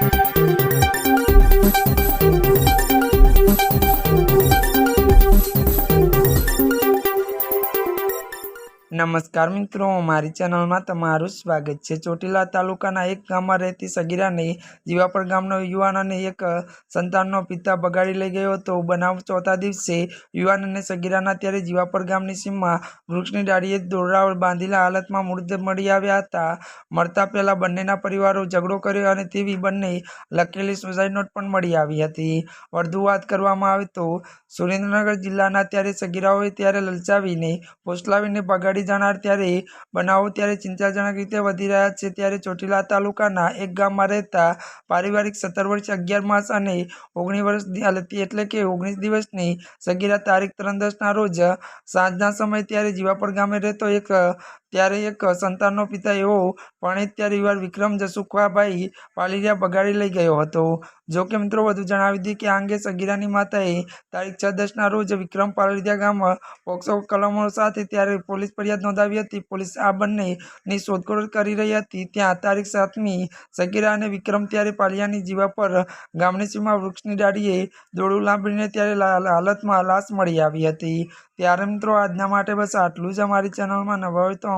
Thank you. નમસ્કાર મિત્રો, મારી ચેનલમાં તમારું સ્વાગત છે. ચોટીલા તાલુકાના એક ગામમાં રહેતી સગીરાને જીવાપર ગામનો યુવાન અને એક સંતાનનો પિતા બગાડી લઈ ગયો હતો. બનાવ ચોથા દિવસે યુવાન અને સગીરાના ત્યારે જીવાપર ગામની સીમમાં વૃક્ષની ડાળીએ દોરડા બાંધેલા હાલતમાં મૃતદેહ મળી આવ્યા હતા. મળતા પહેલાં બંનેના પરિવારો ઝઘડો કર્યો અને તેવી બંને લખેલી સુસાઇડ નોટ પણ મળી આવી હતી. વધુ વાત કરવામાં આવે તો સુરેન્દ્રનગર જિલ્લાના ત્યારે સગીરાઓએ ત્યારે લલચાવીને, ફોસલાવીને બગાડી જનાર ત્યારે બનાવો ત્યારે ચિંતાજનક રીતે વધી રહ્યા છે. ત્યારે ચોટીલા તાલુકાના એક ગામમાં રહેતા પારિવારિક સત્તર વર્ષ, અગિયાર માસ અને ઓગણીસ વર્ષ એટલે કે ઓગણીસ દિવસની સગીરા તારીખ ત્રણ દસના રોજ સાંજના સમયે ત્યારે જીવાપર ગામે રહેતો એક ત્યારે એક સંતાનનો પિતા એવો પરણિત ત્યારે યુવાન વિક્રમ જસુખવાભાઈ પાલીરિયા બગાડી લઈ ગયો હતો. જો કે મિત્રો વધુ જણાવી દઈએ કે આ અંગે સગીરાની માતાએ તારીખ છ દસના રોજ વિક્રમ પાલરિયા ગામ પોક્સો કલમો સાથે ત્યારે પોલીસ ફરિયાદ નોંધાવી હતી. પોલીસ આ બંનેની શોધખોળ કરી રહી હતી. ત્યાં તારીખ સાતમી સગીરા અને વિક્રમ ત્યારે પાલિયાની જીવા પર ગામની સીમા વૃક્ષની ડાળીએ દોડું લાંબીને ત્યારે હાલતમાં લાશ મળી આવી હતી. ત્યારે મિત્રો આજના માટે બસ આટલું જ. અમારી ચેનલમાં નવા હોય તો